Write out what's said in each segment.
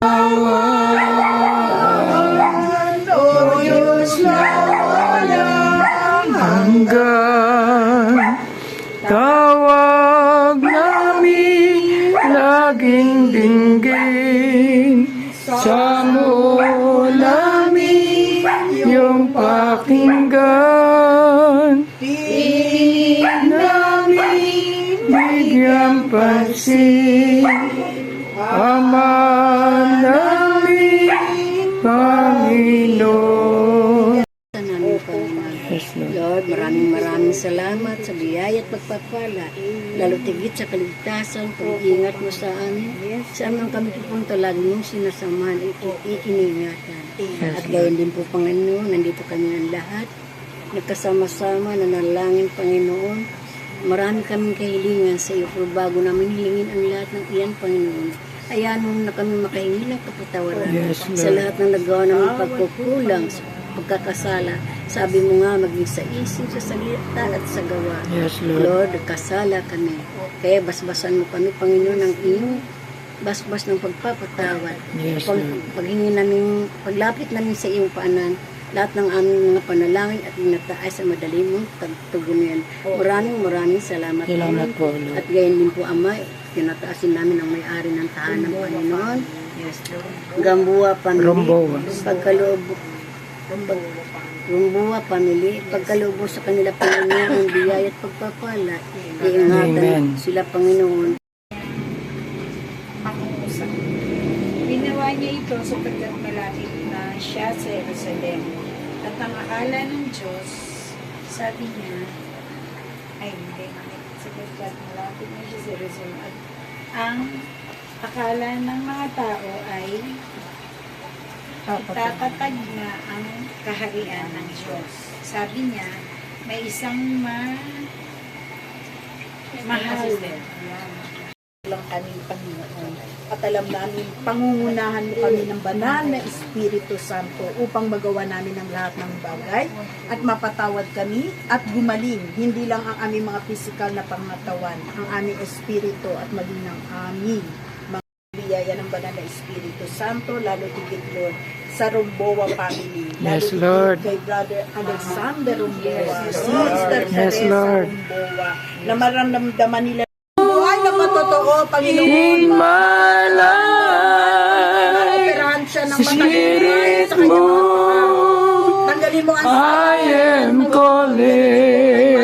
O Diyos na walang hanggan Tawag namin laging dinggin Sa namin yung pakinggan. Di namin bigyan pansin Ama Yes, Lord. Lord, maraming maraming salamat sa biyaya at pagpapala, lalo tigit sa kaligtasan, pag-iingat mo sa amin. Saan man kami pupunta, lagi mong sinasamahan, iki- ikiningatan. At gayon din po, Panginoon, nandito kami ang lahat, nagkasama-sama, nanalangin, Panginoon. Marami kaming kahilingan sa iyo, pero bago namin hilingin ang lahat ng iyan, Panginoon, Hayaan mo na kami makahingi ng kapatawaran Yes, sa lahat ng nagawa namin pagkukulang, sa pagkakasala. Sabi mo nga, maging sa isip, sa salita at sa gawa. Yes, Lord. Lord, kasala kami. Kaya basbasan mo kami, Panginoon, ng iyong basbas ng pagpapatawad. Yes, Pag, Lord. paghingi namin, paglapit namin sa iyong paanan, lahat ng aming mga panalangin at inataay sa madali mong pagtugunan. Maraming maraming salamat. Salamat po, Lord. At gayon din po, Ama, tinataasin namin ang may-ari ng tahanan ng Panginoon. Yes, Lord. Gambuwa, pamilya. Pagkaloob, pag, Rumbuwa, pamilya. Pagkaloob mo sa kanila, Panginoon, ang biyaya at pagpapala. Iingatan Amen. sila, Panginoon. pangungusap. Ginawa niya ito sapagkat malapit na siya sa Jerusalem. At ang akala ng Diyos, sabi niya, ay hindi, sapagkat malapit na siya sa Jerusalem. At ang akala ng mga tao ay tatatag na ang kaharian ng Diyos. Sabi niya, may isang ma mahal lang kami, Panginoon. At alam namin, pangungunahan mo kami ng banal na Espiritu Santo upang magawa namin ang lahat ng bagay at mapatawad kami at gumaling, hindi lang ang aming mga pisikal na pangatawan, ang aming Espiritu at maging ang aming biyaya ng banal na Espiritu Santo, lalo tigit Lord, sa Rumboa family. Lalo Yes, tigit Lord. Kay Brother Alexander Rumboa, Sister Yes, Teresa Lord. Rumboa, na maramdaman nila buhay na patotoo, Panginoon. In my life, Spirit mo, Tanggalin mo ang I am calling.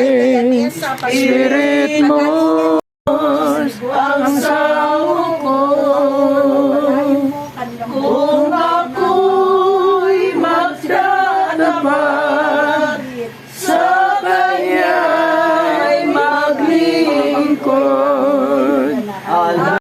Spirit mo,